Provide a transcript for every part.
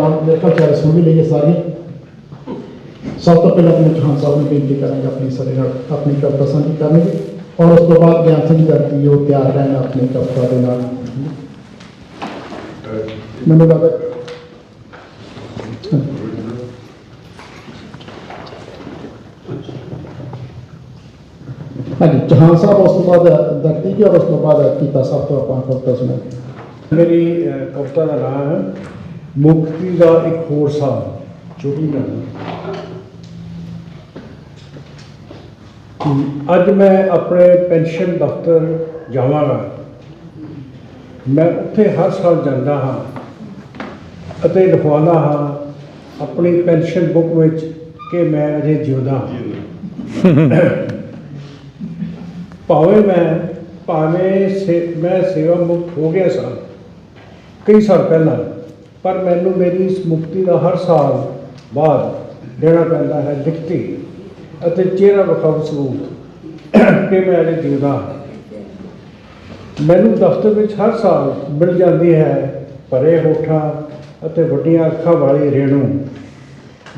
ਚਾਰ ਕਪਤਾਨਾਂ ਮੇਰੇ ਖਿਆਲ ਚਾਰ ਸੁਣ ਵੀ ਲਈਏ ਸਾਰੀਆਂ ਸਭ ਤੋਂ ਪਹਿਲਾਂ ਮੈਂ ਚੌਹਾਨ ਸਾਹਿਬ ਨੂੰ ਬੇਨਤੀ ਕਰਾਂਗਾ ਆਪਣੀ ਸਾਰੇ ਨਾਲ ਆਪਣੀ ਕਵਿਤਾ ਸਾਂਝੀ ਕਰਨਗੇ ਔਰ ਉਸ ਤੋਂ ਬਾਅਦ ਗਿਆਨ ਸਿੰਘ ਕਰਦੀ ਉਹ ਤਿਆਰ ਰਹਿਣ ਆਪਣੀ ਕਵਿਤਾ ਦੇ ਨਾਲ ਮੈਨੂੰ ਲੱਗਦਾ ਹਾਂਜੀ ਚੌਹਾਨ ਸਾਹਿਬ ਉਸ ਤੋਂ ਬਾਅਦ ਦਰਤੀ ਜੀ ਔਰ ਉਸ ਤੋਂ ਬਾਅਦ ਕੀਤਾ ਸਾਹਿਬ ਤੋਂ ਆਪਾਂ ਕਵਿਤਾ ਸੁਣਾਂਗੇ ਮੇਰੀ ਅਹ, ਕਵਿਤਾ ਦਾ ਨਾਮ ਹੈ ਮੁਕਤੀ ਦਾ ਇੱਕ ਹੋਰ ਸਾਲ ਛੋਟੀ ਗੱਲ ਅੱਜ ਮੈਂ ਆਪਣੇ ਪੈਨਸ਼ਨ ਦਫ਼ਤਰ ਜਾਵਾਂਗਾ। ਮੈਂ ਉੱਥੇ ਹਰ ਸਾਲ ਜਾਂਦਾ ਹਾਂ ਅਤੇ ਲਿਖਵਾਉਂਦਾ ਹਾਂ ਆਪਣੀ ਪੈਨਸ਼ਨ ਬੁੱਕ ਵਿੱਚ ਕਿ ਮੈਂ ਅਜੇ ਜਿਉਂਦਾ ਹਾਂ। ਭਾਵੇਂ ਮੈਂ, ਭਾਵੇਂ ਸੇ- ਮੈਂ ਸੇਵਾ ਮੁਕਤ ਹੋ ਗਿਆ ਸਾਂ, ਕਈ ਸਾਲ ਪਹਿਲਾਂ। ਪਰ ਮੈਨੂੰ ਮੇਰੀ ਇਸ ਮੁਕਤੀ ਦਾ ਹਰ ਸਾਲ ਬਾਅਦ ਦੇਣਾ ਪੈਂਦਾ ਹੈ ਲਿਖਤੀ ਅਤੇ ਚਿਹਰਾ ਵਿਖਾਉ ਸਬੂਤ ਕਿ ਮੈਂ ਅਜੇ ਜਿਉਂਦਾ ਹਾਂ। ਮੈਨੂੰ ਦਫ਼ਤਰ ਵਿੱਚ ਹਰ ਸਾਲ ਮਿਲ ਜਾਂਦੀ ਹੈ ਭਰੇ ਹੋਠਾਂ ਅਤੇ ਵੱਡੀਆਂ ਅੱਖਾਂ ਵਾਲੀ ਰੇਣੂ,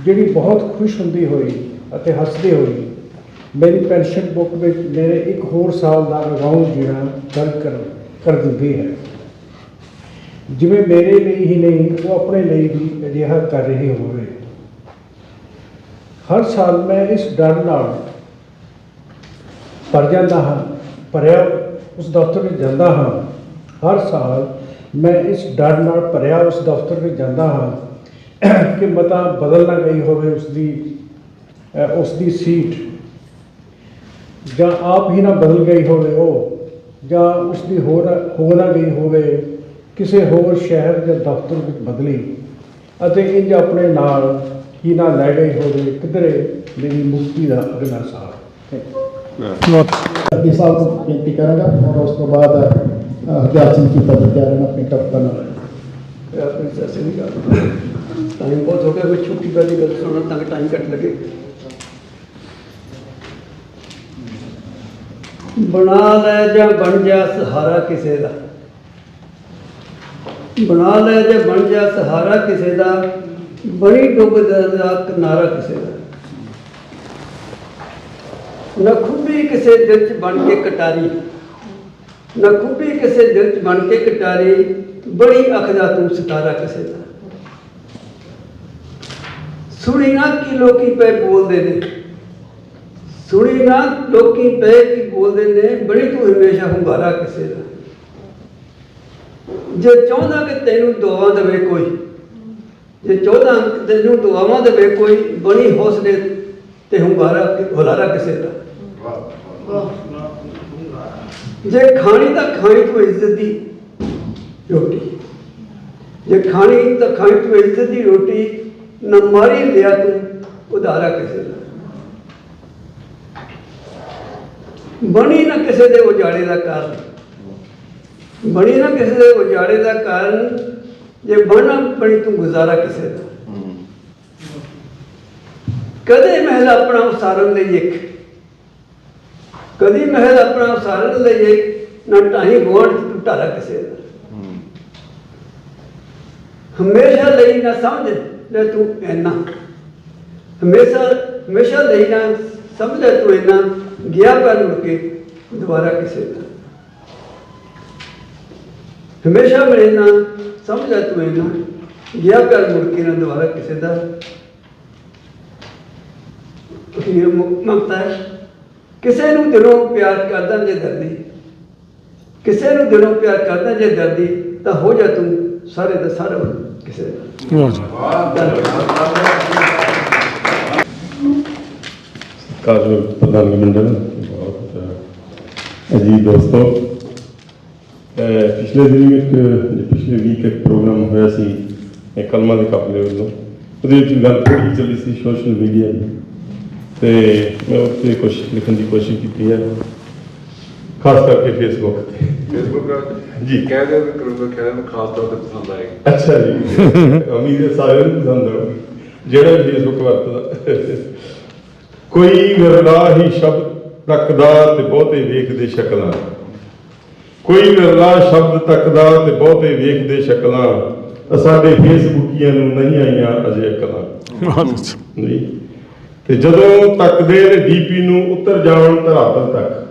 ਜਿਹੜੀ ਬਹੁਤ ਖੁਸ਼ ਹੁੰਦੀ ਹੋਈ ਅਤੇ ਹੱਸਦੀ ਹੋਈ ਮੇਰੀ ਪੈਨਸ਼ਨ ਬੁੱਕ ਵਿੱਚ ਮੇਰੇ ਇੱਕ ਹੋਰ ਸਾਲ ਦਾ ਅਗਾਊਂ ਜੀਣਾ ਦਰਜ ਕਰ ਕਰ ਦਿੰਦੀ ਹੈ। ਜਿਵੇਂ ਮੇਰੇ ਲਈ ਹੀ ਨਹੀਂ, ਉਹ ਆਪਣੇ ਲਈ ਵੀ ਅਜਿਹਾ ਕਰ ਰਹੀ ਹੋਵੇ। ਹਰ ਸਾਲ ਮੈਂ ਇਸ ਡਰ ਨਾਲ ਭਰ ਜਾਂਦਾ ਹਾਂ, ਭਰਿਆ ਉਸ ਦਫ਼ਤਰ ਵਿੱਚ ਜਾਂਦਾ ਹਾਂ। ਹਰ ਸਾਲ ਮੈਂ ਇਸ ਡਰ ਨਾਲ ਭਰਿਆ ਉਸ ਦਫ਼ਤਰ ਵਿੱਚ ਜਾਂਦਾ ਹਾਂ ਕਿ ਮਤਾ ਬਦਲ ਨਾ ਗਈ ਹੋਵੇ ਉਸ ਦੀ ਉਸ ਦੀ ਸੀਟ। ਜਾਂ ਆਪ ਹੀ ਨਾ ਬਦਲ ਗਈ ਹੋਵੇ ਉਹ, ਜਾਂ ਉਸ ਦੀ ਹੋਰ ਹੋ ਨਾ ਗਈ ਹੋਵੇ। ਕਿਸੇ ਹੋਰ ਸ਼ਹਿਰ ਜਾਂ ਦਫ਼ਤਰ ਵਿੱਚ ਬਦਲੀ ਅਤੇ ਇੰਜ ਆਪਣੇ ਨਾਲ ਹੀ ਨਾ ਲੈ ਗਈ ਹੋਵੇ ਕਿਧਰੇ ਮੇਰੀ ਮੁਕਤੀ ਦਾ ਅਗਲਾ ਸਾਲ ਅੱਗੇ ਸਾਹਿਬ ਨੂੰ ਬੇਨਤੀ ਕਰਾਂਗਾ ਔਰ ਉਸ ਤੋਂ ਬਾਅਦ ਗਿਆਨ ਸਿੰਘ ਤੇ ਤਿਆਰ ਰਹਿਣਾ ਆਪਣੀ ਕਵਿਤਾ ਨਾਲ। ਆਪਣੀ ਸੱਸ ਦੀ ਗੱਲ ਟਾਈਮ ਬਹੁਤ ਹੋ ਗਿਆ ਕੋਈ ਛੁੱਟੀ ਵਾਲੀ ਗੱਲ ਸੁਣਨ ਤੱਕ ਟਾਈਮ ਘੱਟ ਲੱਗੇ। ਬਣਾ ਲੈ ਜਾਂ ਬਣ ਜਾ ਸਹਾਰਾ ਕਿਸੇ ਦਾ। ਬਣਾ ਲੈ ਜੇ ਬਣ ਜਾ ਸਹਾਰਾ ਕਿਸੇ ਦਾ ਬੜੀ ਡੁੱਬਦਾ ਦਾ ਕਿਨਾਰਾ ਕਿਸੇ ਦਾ। ਨਾ ਖੁੱਬੀ ਕਿਸੇ ਦਿਲ ਚ ਬਣ ਕੇ ਕਟਾਰੀ, ਨਾ ਖੁੱਬੀ ਕਿਸੇ ਦਿਲ ਚ ਬਣ ਕੇ ਕਟਾਰੀ ਬੜੀ ਅੱਖ ਤੂੰ ਸਿਤਾਰਾ ਕਿਸੇ ਦਾ। ਸੁਣੀ ਨਾ ਕਿ ਲੋਕੀ ਪੈ ਬੋਲਦੇ ਨੇ, ਸੁਣੀ ਨਾ ਲੋਕੀ ਪੈ ਕੀ ਬੋਲਦੇ ਨੇ ਬੜੀ ਤੂੰ ਹਮੇਸ਼ਾ ਹੁੰਗਾਰਾ ਕਿਸੇ ਦਾ। ਜੇ ਚਾਹੁੰਦਾ ਕਿ ਤੈਨੂੰ ਦੁਆ ਦੇਵੇ ਕੋਈ, ਜੇ ਚਾਹੁੰਦਾ ਤੈਨੂੰ ਦੁਆਵਾਂ ਦੇਵੇ ਕੋਈ, ਬਣੀ ਹੌਸਲੇ ਤੇ ਹੁੰਗਾਰਾ ਹੁਲਾਰਾ ਕਿਸੇ ਦਾ। ਜੇ ਖਾਣੀ ਤਾਂ ਖਾਣੀ ਤੂੰ ਇੱਜ਼ਤ ਦੀ ਰੋਟੀ। ਜੇ ਖਾਣੀ ਤਾਂ ਖਾਣੀ ਤੂੰ ਇੱਜ਼ਤ ਦੀ ਰੋਟੀ, ਨਾ ਮਾਰੀ ਲਿਆ ਤੂੰ ਉਧਾਰਾ ਕਿਸੇ ਦਾ। ਬਣੀ ਨਾ ਕਿਸੇ ਦੇ ਉਜਾੜੇ ਦਾ ਕਾਰਨ। ਬਣੀ ਨਾ ਕਿਸੇ ਦੇ ਉਜਾੜੇ ਦਾ ਕਾਰਨ, ਜੇ ਬਣਾ ਬਣੀ ਤੂੰ ਗੁਜ਼ਾਰਾ ਕਿਸੇ ਦਾ। ਕਦੇ ਮਹਿਲ ਆਪਣਾ ਉਸਾਰਨ ਲਈ ਇੱਕ। ਕਦੀ ਮਹਿਲ ਆਪਣਾ ਉਸਾਰਨ ਲਈ ਇੱਕ, ਨਾ ਢਾਈ ਗੋੜ ਤੂੰ ਢਾਰਾ ਕਿਸੇ ਦਾ। ਹਮੇਸ਼ਾ ਲਈ ਨਾ ਸਮਝ ਲੈ ਤੂੰ ਇੰਨਾ। ਹਮੇਸ਼ਾ ਹਮੇਸ਼ਾ ਲਈ ਨਾ ਸਮਝ ਲੈ ਤੂੰ ਇੰਨਾ। ਗਿਆ ਪਰ ਮੁੜ ਕੇ ਦੁਬਾਰਾ ਕਿਸੇ ਦਾ। ਹਮੇਸ਼ਾ ਮਿਲੇ ਨਾ ਸਮਝ ਤੂੰ ਇੰਨਾ ਗਿਆ ਪਰ ਮੁੜ ਕੇ ਨਾ ਦੁਬਾਰਾ ਕਿਸੇ ਦਾ। ਇਹ ਮੰਗਤਾ ਕਿਸੇ ਨੂੰ ਦਿਲੋਂ ਪਿਆਰ ਕਰਦਾ ਜੇ ਦਰਦੀ ਕਿਸੇ ਨੂੰ ਦਿਲੋਂ ਪਿਆਰ ਕਰਦਾ ਜੇ ਦਰਦੀ ਤਾਂ ਹੋ ਜਾ ਤੂੰ ਸਾਰੇ ਦਾ ਸਾਰਾ ਕਿਸੇ ਦਾ। ਕਾਜਲ ਪ੍ਰਧਾਨ ਮੰਡਲ ਬਹੁਤ ਅਜੀ ਦੋਸਤੋ। ਪਿਛਲੇ ਦਿਨ ਇੱਕ ਪਿਛਲੇ ਵੀਕ ਇੱਕ ਪ੍ਰੋਗਰਾਮ ਹੋਇਆ ਸੀ ਕਲਮਾ ਦੇ ਕਾਫਲੇ ਵੱਲੋਂ ਉਹਦੇ ਵਿੱਚ ਗੱਲ ਥੋੜੀ ਚੱਲੀ ਸੀ ਸੋਸ਼ਲ ਮੀਡੀਆ ਦੀ ਤੇ ਮੈਂ ਉੱਤੇ ਕੁਝ ਲਿਖਣ ਦੀ ਕੋਸ਼ਿਸ਼ ਕੀਤੀ ਹੈ ਖਾਸ ਕਰਕੇ ਫੇਸਬੁੱਕ ਤੇ ਫੇਸਬੁੱਕ ਜੀ। ਕਹਿ ਦੇ ਵੀ ਕਰੂੰਗਾ ਕਹਿ ਦੇ ਖਾਸ ਤੌਰ ਤੇ ਪਸੰਦ ਆਏਗੀ ਅੱਛਾ ਜੀ ਉਮੀਦ ਹੈ ਸਾਰਿਆਂ ਨੂੰ ਪਸੰਦ ਆਉ ਜਿਹੜਾ ਫੇਸਬੁੱਕ ਵਰਤਦਾ ਕੋਈ ਵਿਰਲਾ ਹੀ ਸ਼ਬਦ ਤੱਕਦਾ ਤੇ ਬਹੁਤੇ ਵੇਖਦੇ ਸ਼ਕਲਾਂ ਕੋਈ ਵਿਰਲਾ ਸ਼ਬਦ ਤੱਕਦਾ ਤੇ ਬਹੁਤੇ ਵੇਖਦੇ ਸ਼ਕਲਾਂ ਸਾਡੇ ਫੇਸਬੁੱਕੀਆਂ ਨੂੰ ਨਹੀਂ ਆਈਆਂ ਅਜੇ ਅਕਲਾਂ। ਨਹੀਂ। ਤੇ ਜਦੋਂ ਤੱਕਦੇ ਨੇ ਡੀਪੀ ਨੂੰ ਉਤਰ ਜਾਣ ਧਰਾਤਲ ਤੱਕ।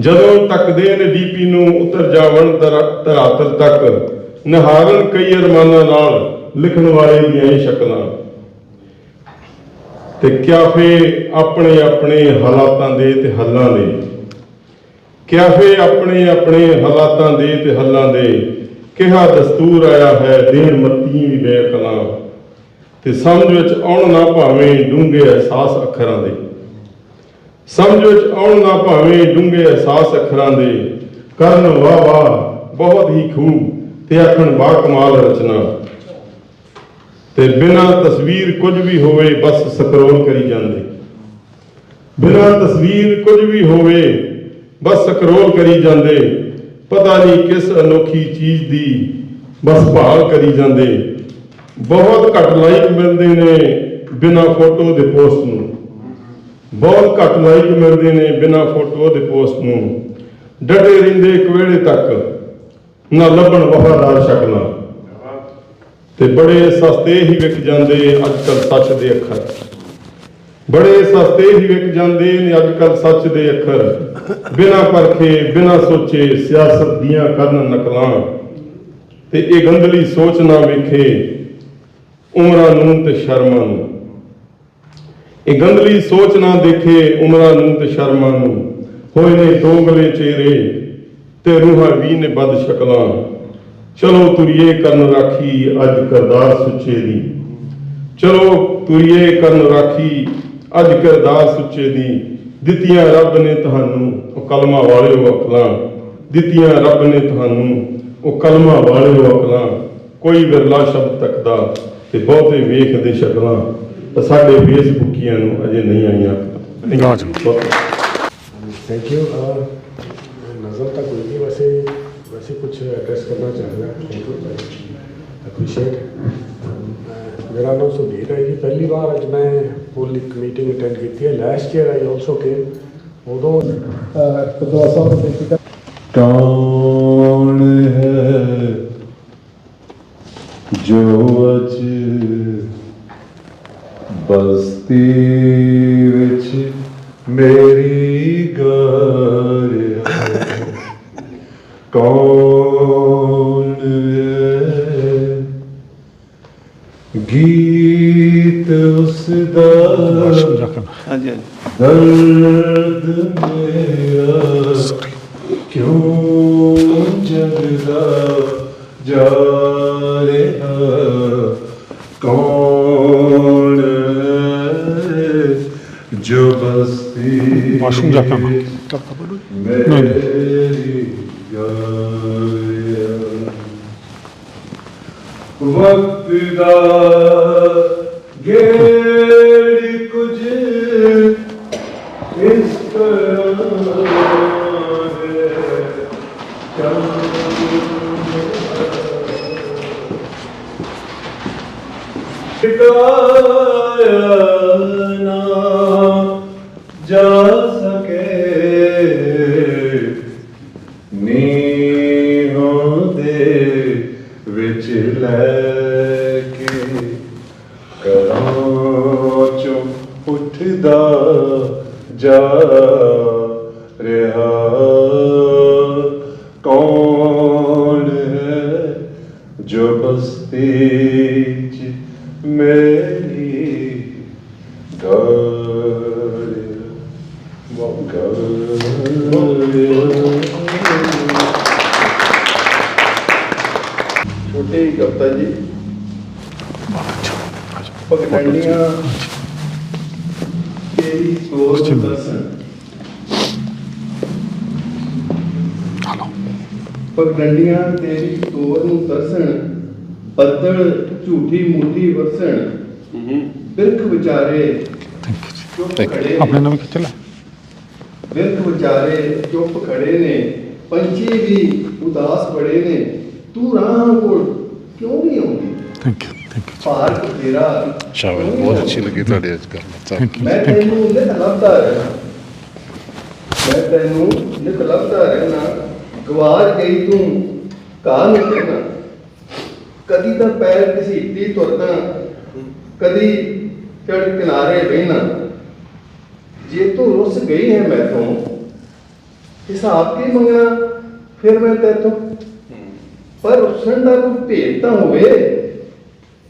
ਜਦੋਂ ਤੱਕਦੇ ਨੇ ਡੀਪੀ ਨੂੰ ਉਤਰ ਜਾਵਣ ਧਰਾ- ਧਰਾਤਲ ਤੱਕ, ਨਿਹਾਰਨ ਕਈ ਅਰਮਾਨਾਂ ਨਾਲ ਲਿਖਣ ਵਾਲੇ ਦੀਆਂ ਇਹ ਸ਼ਕਲਾਂ। ਤੇ ਕਿਆ ਫੇ ਆਪਣੇ ਆਪਣੇ ਹਾਲਾਤਾਂ ਦੇ ਤੇ ਹੱਲਾਂ ਦੇ ਕਿਆ ਫੇ ਆਪਣੇ ਆਪਣੇ ਹਾਲਾਤਾਂ ਦੇ ਤੇ ਹੱਲਾਂ ਦੇ, ਕਿਹਾ ਦਸਤੂਰ ਆਇਆ ਹੈ ਦੇਣ ਮੱਤੀ ਵੀ ਬੇਅਕਲਾਂ ਤੇ ਸਮਝ ਵਿੱਚ ਆਉਣ ਨਾ ਭਾਵੇਂ ਡੂੰਘੇ ਅਹਿਸਾਸ ਅੱਖਰਾਂ ਦੇ। ਸਮਝ ਵਿੱਚ ਆਉਣ ਨਾ ਭਾਵੇਂ ਡੂੰਘੇ ਅਹਿਸਾਸ ਅੱਖਰਾਂ ਦੇ। ਕਰਨ ਵਾਹ ਵਾਹ ਬਹੁਤ ਹੀ ਖੂਬ ਤੇ ਆਖਣ ਬਾ ਕਮਾਲ ਰਚਨਾ। ਤੇ ਬਿਨਾ ਤਸਵੀਰ ਕੁਝ ਵੀ ਹੋਵੇ ਬਸ ਸਕਰੋਲ ਕਰੀ ਜਾਂਦੇ। ਬਿਨਾ ਤਸਵੀਰ ਕੁਝ ਵੀ ਹੋਵੇ ਬਸ ਸਕਰੋਲ ਕਰੀ ਜਾਂਦੇ। ਪਤਾ ਨਹੀਂ ਕਿਸ ਅਨੋਖੀ ਚੀਜ਼ ਦੀ ਬਸ ਭਾਲ ਕਰੀ ਜਾਂਦੇ। ਬਹੁਤ ਘੱਟ ਲਾਈਕ ਮਿਲਦੇ ਨੇ ਬਿਨਾ ਫੋਟੋ ਦੇ ਪੋਸਟ ਨੂੰ। ਬਹੁਤ ਘੱਟ ਲਾਈਕ ਮਿਲਦੇ ਨੇ ਬਿਨਾ ਫੋਟੋ ਦੇ ਪੋਸਟ ਨੂੰ। ਡਟੇ ਰਹਿੰਦੇ ਇੱਕ ਵੇਲੇ ਤੱਕ। ਨਾ ਲੱਭਣ ਵਫਾਦਾਰ ਸ਼ਕਲਾਂ ਤੇ ਬੜੇ ਸਸਤੇ ਹੀ ਵਿਕ ਜਾਂਦੇ ਅੱਜ ਕੱਲ ਸੱਚ ਦੇ ਅੱਖਰ। ਬੜੇ ਸਸਤੇ ਹੀ ਵਿਕ ਜਾਂਦੇ ਨੇ ਅੱਜ ਕੱਲ ਸੱਚ ਦੇ ਅੱਖਰ। ਬਿਨਾ ਪਰਖੇ, ਬਿਨਾ ਸੋਚੇ ਸਿਆਸਤ ਦੀਆਂ ਕਰਨ ਨਕਲਾਂ। ਤੇ ਇਹ ਗੰਦਲੀ ਸੋਚ ਨਾ ਵੇਖੇ ਉਮਰਾਂ ਨੂੰ ਤੇ ਸ਼ਰਮਾਂ ਨੂੰ। ਇਹ ਗੰਦਲੀ ਸੋਚ ਨਾ ਦੇਖੇ ਉਮਰਾਂ ਨੂੰ ਤੇ ਸ਼ਰਮਾਂ ਨੂੰ। ਹੋਏ ਨੇ ਦੋਗਲੇ ਚਿਹਰੇ ਤੇ ਰੂਹਾਂ ਵੀ ਨੇ ਬਦ ਸ਼ਕਲਾਂ। ਚਲੋ ਤੁਰੀਏ ਕਰਨ ਰਾਖੀ ਅੱਜ ਕਰਦਾਰ ਸੁੱਚੇ ਦੀ। ਚਲੋ ਤੁਰੀਏ ਕਰਨ ਰਾਖੀ ਅੱਜ ਕਰਦਾਰ ਸੁੱਚੇ ਦੀ ਦਿੱਤੀਆਂ ਰੱਬ ਨੇ ਤੁਹਾਨੂੰ ਉਹ ਕਲਮਾ ਵਾਲਿਓ ਅਕਲਾਂ ਦਿੱਤੀਆਂ ਰੱਬ ਨੇ ਤੁਹਾਨੂੰ ਉਹ ਕਲਮਾ ਵਾਲਿਓ ਅਕਲਾਂ ਕੋਈ ਵਿਰਲਾ ਸ਼ਬਦ ਤੱਕਦਾ ਤੇ ਬਹੁਤੇ ਵੇਖਦੇ ਸ਼ਕਲਾਂ ਤਾਂ ਸਾਡੇ ਫੇਸਬੁੱਕੀਆਂ ਨੂੰ ਅਜੇ ਨਹੀਂ ਆਈਆਂ ਬਹੁਤ- थैंक यू नज़र तक हुई थी वैसे वैसे कुछ एड्रेस करना चाहूँगा थैंक यू अप्रीशिएट ਮੇਰਾ ਨਾਮ ਸੁਧੀਰ ਹੈ ਜੀ। ਪਹਿਲੀ ਵਾਰ ਅੱਜ ਮੈਂ ਪੂਰੀ ਇੱਕ ਮੀਟਿੰਗ ਅਟੈਂਡ ਕੀਤੀ ਹੈ। ਲਾਸਟ ਈਅਰ ਆਈ ਆਲਸੋ ਕੇ ਉਦੋਂ ਪ੍ਰਦਵਾਸਾ ਦੇ ਗੀਤ ਉਸ ਦਾ ਹਾਂਜੀ ਹਾਂਜੀ। ਦਰਦ ਮੇਰਾ ਕਿਉਂ ਜਗਦਾ ਜਾ ਰਿਹਾ? ਕੌਣ ਜੋ ਬਸਤੀ। ਮੇਰੀ ਗਾਇਆ ਵਕਤ ਦਾ ਨੀਹਾਂ ਦੇ ਵਿੱਚ ਲੈ ਕੇ ਕਰਾਂ ਚੋਂ ਉੱਠਦਾ ਜਾ ਰਿਹਾ। ਕੌਣ ਹੈ ਜੋ ਬਸਤੀ ਚ ਮੇਰੀ ਗਾਰਿਆ ਕਵਤਾ ਜੀ। ਪਗਡੰਡੀਆਂ ਤੇਰੀ ਸੋਚ ਦਰਸ਼ਨ ਪਗਡੰਡੀਆਂ ਤੇਰੀ ਤੋਰ ਨੂੰ ਦਰਸ਼ਨ ਬੱਦਲ ਝੂਠੀ ਮੂਠੀ ਵਰਸਣ ਬਿਰਖ ਵਿਚਾਰੇ ਆਪਣੇ ਨਾਲ ਵੀ ਖਿੱਚ ਲੈ। ਬਿਰਖ ਵਿਚਾਰੇ ਚੁੱਪ ਖੜੇ ਨੇ। ਪੰਛੀ ਵੀ ਉਦਾਸ ਬੜੇ ਨੇ। ਤੂੰ ਰਾਹ ਕੋਲ ਕਿਉਂ ਨਹੀਂ ਆਉਂਦੀ? Thank you thank you Bharat ਤੇਰਾ ਸ਼ਾਬਾਸ਼ ਬਹੁਤ ਅੱਛੀ ਲੱਗੀ ਤੁਹਾਡੀ ਅੱਜ ਕੱਲ੍ਹ ਥੈਂਕ ਯੂ ਮੈਂ ਤੈਨੂੰ ਨਿਤ ਲੱਭਦਾ ਰਿਹਾ ਮੈਂ ਤੈਨੂੰ ਨਿਤ ਲੱਭਦਾ ਰਹਿਣਾ। ਗਵਾਚ ਗਈ ਤੂੰ। ਕਾਹ ਨੂੰ ਕਹਿਣਾ ਕਦੀ ਤਾਂ ਪੈਰ ਘਸੀਟੀ ਤੁਰਦਾ। ਕਦੀ ਚੜ ਕਿਨਾਰੇ ਬਹਿਣਾ। ਜੇ ਤੂੰ ਰੁੱਸ ਗਈ ਹੈ ਮੈਥੋਂ ਹਿਸਾਬ ਕੀ ਮੰਗਣਾ? ਫਿਰ ਮੈਂ ਤੇਥੋਂ ਪਰ ਰੁੱਸਣ ਦਾ ਕੋਈ ਭੇਦ ਤਾਂ ਹੋਵੇ,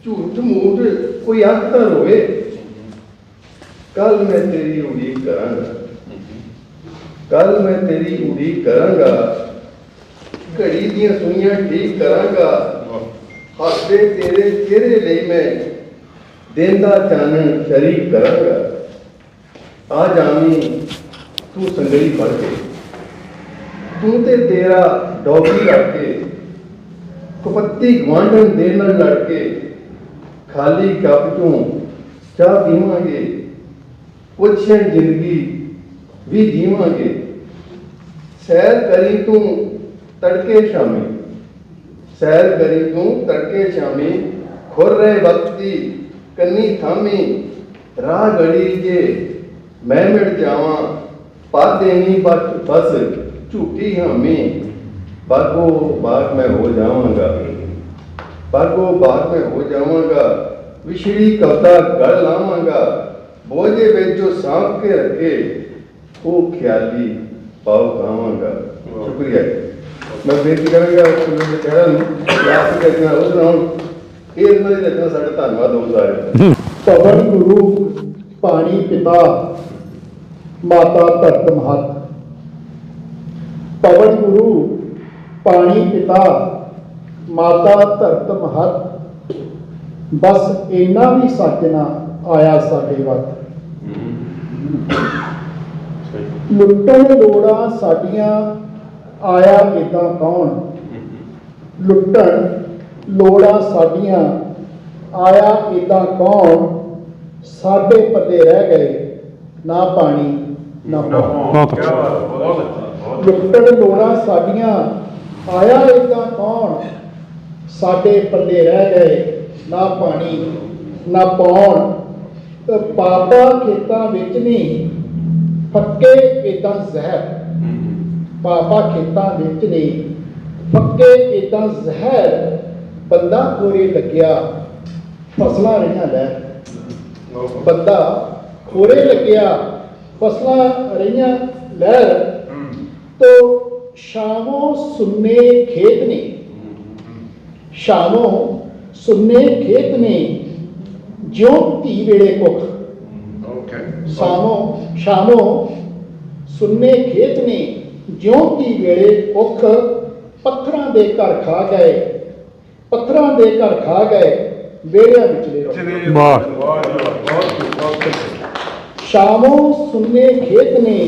ਝੂਠ ਮੂਠ ਕੋਈ ਅੱਖ ਤਾਂ ਹੋਵੇ ਕੱਲ ਮੈਂ ਤੇਰੀ ਉਡੀਕ ਕਰਾਂਗਾ। ਕੱਲ ਮੈਂ ਤੇਰੀ ਉਡੀਕ ਕਰਾਂਗਾ, ਘੜੀ ਦੀਆਂ ਸੂਈਆਂ ਠੀਕ ਕਰਾਂਗਾ, ਹੱਸਦੇ ਤੇਰੇ ਚਿਹਰੇ ਲਈ ਮੈਂ ਦਿਨ ਦਾ ਚਾਨਣ ਸ਼ਰੀਕ ਕਰਾਂਗਾ। ਆ ਜਾਵੀਂ ਤੂੰ ਸੰਗਲੀ ਫੜ ਕੇ, ਤੂੰ ਤੇ ਤੇਰਾ ਡੋਗੀ ਰੱਖ ਕੇ ਕੁਪੱਤੀ ਗਵਾਂਢਣ ਦੇ ਨਾਲ ਲੜ ਕੇ ਖਾਲੀ ਕੱਪ ਚੋਂ ਚਾਹ ਪੀਵਾਂਗੇ ਪੁੱਛਣ ਜ਼ਿੰਦਗੀ ਵੀ ਜੀਵਾਂਗੇ ਸੈਰ ਕਰੀ ਤੂੰ ਤੜਕੇ ਸ਼ਾਮੀ ਸੈਰ ਕਰੀ ਤੂੰ ਤੜਕੇ ਸ਼ਾਮੀ ਖੁਰ ਰਹੇ ਵਕਤ ਦੀ ਕੰਨੀ ਥਾਮੀ ਰਾਹ ਗੜੀ ਜੇ ਮੈਂ ਮਿਟ ਜਾਵਾਂ ਪਾ ਦੇਣੀ ਬਸ ਬਸ ਝੂਠੀ ਹਾਮੀ ਬਾਗੋ ਬਾਗ ਮੈਂ ਹੋ ਜਾਵਾਂਗਾ ਬਾਗੋ ਬਾਗ ਮੈਂ ਹੋ ਜਾਵਾਂਗਾ ਵਿਛੜੀ ਕਵਤਾ ਗੜ ਲਾਵਾਂਗਾ ਬੋਝੇ ਵਿੱਚ ਜੋ ਸਾਂਭ ਕੇ ਰੱਖੇ ਉਹ ਖਿਆਲੀ ਪਾਉ ਖਾਵਾਂਗਾ ਸ਼ੁਕਰੀਆ ਜੀ। ਮੈਂ ਬੇਨਤੀ ਕਰਾਂਗਾ ਤੁਹਾਨੂੰ ਦੇ ਚਿਹਰਾ ਨੂੰ ਕਿ ਆਪ ਹੀ ਕਰਨਾ ਉਸ ਨਾਲ ਇਹ ਇਹਨਾਂ ਦੀ ਰਚਨਾ ਸਾਡਾ ਧੰਨਵਾਦ ਹੋ ਸਾਰੇ ਪਵਨ ਗੁਰੂ ਪਾਣੀ ਪਿਤਾ ਮਾਤਾ ਧਰਤ ਮਹਤ ਪਵਨ ਗੁਰੂ ਪਾਣੀ ਪਿਤਾ ਮਾਤਾ ਧਰਤ ਮਹਤ। ਬਸ ਇੰਨਾ ਵੀ ਸੱਚ ਨਾ ਆਇਆ ਸਾਡੇ ਵੱਤ ਲੁੱਟਣ ਲੋੜਾਂ ਸਾਡੀਆਂ ਆਇਆ ਇਦਾਂ ਕੌਣ? ਲੁੱਟਣ ਲੋੜਾਂ ਸਾਡੀਆਂ ਆਇਆ ਇਦਾਂ ਕੌਣ? ਸਾਡੇ ਪੱਲੇ ਰਹਿ ਗਏ ਨਾ ਪਾਣੀ ਨਾ ਪੌਣ। ਲੁੱਟਣ ਲੋੜਾਂ ਸਾਡੀਆਂ ਆਇਆ ਇਦਾਂ ਕੌਣ? ਸਾਡੇ ਪੱਲੇ ਰਹਿ ਗਏ ਨਾ ਪਾਣੀ ਨਾ ਪੌਣ। ਬਾਬਾ ਖੇਤਾਂ ਵਿੱਚ ਨਹੀਂ ਫੱਕੇ ਇਦਾਂ ਜ਼ਹਿਰ। ਬਾਬਾ ਖੇਤਾਂ ਵਿੱਚ ਨਹੀਂ ਫੱਕੇ ਇਦਾਂ ਜ਼ਹਿਰ। ਬੰਦਾ ਕੋਰੇ ਲੱਗਿਆ ਫਸਲਾਂ ਰਹੀਆਂ ਲੈ। ਬੰਦਾ ਕੋਰੇ ਲੱਗਿਆ ਫਸਲਾਂ ਰਹੀਆਂ ਲਹਿਰ ਤੋ ਸ਼ਾਮੋਂ ਸੁੰਨੇ ਖੇਤ ਨੇ। ਸ਼ਾਮੋਂ ਸੁੰਨੇ ਖੇਤ ਨੇ ਜਿਉਂ ਧੀ ਵੇਲੇ ਕੁੱਖ ਸ਼ਾਮੋਂ ਸ਼ਾਮੋਂ ਸੁੰਨੇ ਖੇਤ ਨੇ ਜਿਉਂ ਧੀ ਵੇਲੇ ਕੁੱਖ ਪੱਥਰਾਂ ਦੇ ਘਰ ਖਾ ਗਏ। ਪੱਥਰਾਂ ਦੇ ਘਰ ਖਾ ਗਏ ਵੇੜਿਆਂ ਵਿਚਲੇ ਰੋ ਸ਼ਾਮੋਂ ਸੁੰਨੇ ਖੇਤ ਨੇ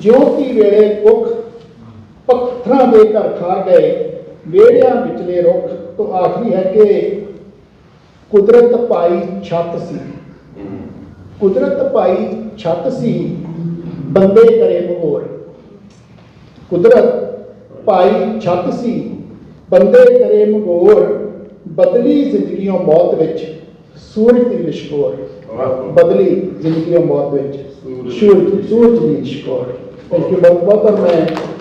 ਜਿਉਤੀ ਵੇਲੇ ਕੁੱਖ ਪੱਥਰਾਂ ਦੇ ਘਰ ਖਾ ਗਏ ਵੇੜਿਆਂ ਵਿਚਲੇ ਰੁੱਖ ਤੋਂ ਆਖਰੀ ਹੈ ਕਿ ਕੁਦਰਤ ਪਾਈ ਛੱਤ ਸੀ ਕੁਦਰਤ ਪਾਈ ਛੱਤ ਸੀ ਬੰਦੇ ਕਰੇ ਮੋਰ ਕੁਦਰਤ ਪਾਈ ਛੱਤ ਸੀ ਬੰਦੇ ਕਰੇ ਮਗੋਰ ਬਦਲੀ ਜ਼ਿੰਦਗੀਆਂ ਮੌਤ ਵਿੱਚ ਸੂਰਜ ਦੀ ਲਿਸ਼ਕੋਰ ਬਦਲੀ ਜ਼ਿੰਦਗੀਆਂ ਮੌਤ ਵਿੱਚ ਸੂਰਜ ਸੂਰਜ ਦੀ ਲਿਸ਼ਕੋਰ ਥੈਂਕ ਯੂ ਬਹੁਤ ਬਹੁਤ ਔਰ ਮੈਂ ਇਸ ਪਾ-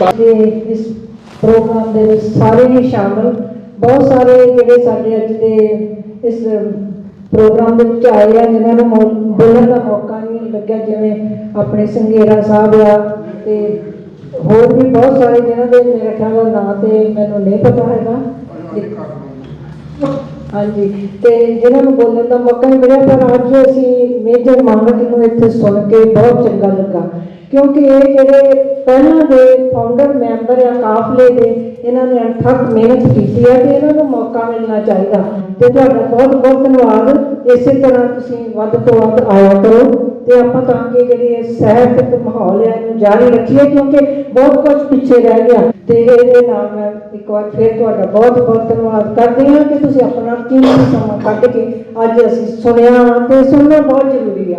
ਤੇ ਇਸ ਪ੍ਰੋਗਰਾਮ ਦੇ ਵਿੱਚ ਸਾਰੇ ਹੀ ਸ਼ਾਮਲ। ਬਹੁਤ ਸਾਰੇ ਜਿਹੜੇ ਸਾਡੇ ਅੱਜ ਦੇ ਇਸ ਪ੍ਰੋਗਰਾਮ ਦੇ ਵਿੱਚ ਆਏ ਆ, ਜਿਨ੍ਹਾਂ ਨੂੰ ਬੋਲਣ ਦਾ ਮੌਕਾ ਨਹੀਂ ਲੱਗਿਆ, ਜਿਵੇਂ ਆਪਣੇ ਸੰਗੇਰਾ ਸਾਹਿਬ ਆ ਤੇ ਹੋਰ ਵੀ ਬਹੁਤ ਸਾਰੇ ਜਿਹਨਾਂ ਦੇ ਮੇਰੇ ਖਿਆਲ ਨਾਲ ਨਾਂ ਤੇ ਮੈਨੂੰ ਨਹੀਂ ਪਤਾ ਹੈਗਾ। ਹਾਂਜੀ, ਤੇ ਜਿਹਨਾਂ ਨੂੰ ਬੋਲਣ ਦਾ ਮੌਕਾ ਨਹੀਂ ਮਿਲਿਆ, ਪਰ ਅੱਜ ਅਸੀਂ ਮੇਜਰ ਮਾਨਕ ਨੂੰ ਇੱਥੇ ਸੁਣ ਕੇ ਬਹੁਤ ਚੰਗਾ ਲੱਗਾ। ਕਿਉਂਕਿ ਇਹ ਜਿਹੜੇ ਪਹਿਲਾਂ ਦੇ ਫਾਊਂਡਰ ਮੈਂਬਰ ਆ ਕਾਫਲੇ ਦੇ, ਇਹਨਾਂ ਨੇ ਅਣਥੱਕ ਮਿਹਨਤ ਕੀਤੀ ਹੈ ਤੇ ਇਹਨਾਂ ਨੂੰ ਮੌਕਾ ਮਿਲਣਾ ਚਾਹੀਦਾ। ਤੇ ਤੁਹਾਡਾ ਬਹੁਤ ਬਹੁਤ ਧੰਨਵਾਦ। ਇਸੇ ਤਰ੍ਹਾਂ ਤੁਸੀਂ ਵੱਧ ਤੋਂ ਵੱਧ ਆਇਆ ਕਰੋ ਤੇ ਆਪਾਂ ਤਾਂ ਕਿ ਜਿਹੜੀ ਇਹ ਸਾਹਿਤਕ ਮਾਹੌਲ ਹੈ, ਇਹਨੂੰ ਜਾਰੀ ਰੱਖੀਏ ਕਿਉਂਕਿ ਬਹੁਤ ਕੁਝ ਪਿੱਛੇ ਰਹਿ ਗਿਆ। ਤੇ ਇਹਦੇ ਨਾਲ ਮੈਂ ਇੱਕ ਵਾਰ ਫਿਰ ਤੁਹਾਡਾ ਬਹੁਤ ਬਹੁਤ ਧੰਨਵਾਦ ਕਰਦੀ ਹਾਂ ਕਿ ਤੁਸੀਂ ਆਪਣਾ ਕੀਮਤੀ ਸਮਾਂ ਕੱਢ ਕੇ ਅੱਜ ਅਸੀਂ ਸੁਣਿਆ ਤੇ ਸੁਣਨਾ ਬਹੁਤ ਜ਼ਰੂਰੀ ਆ।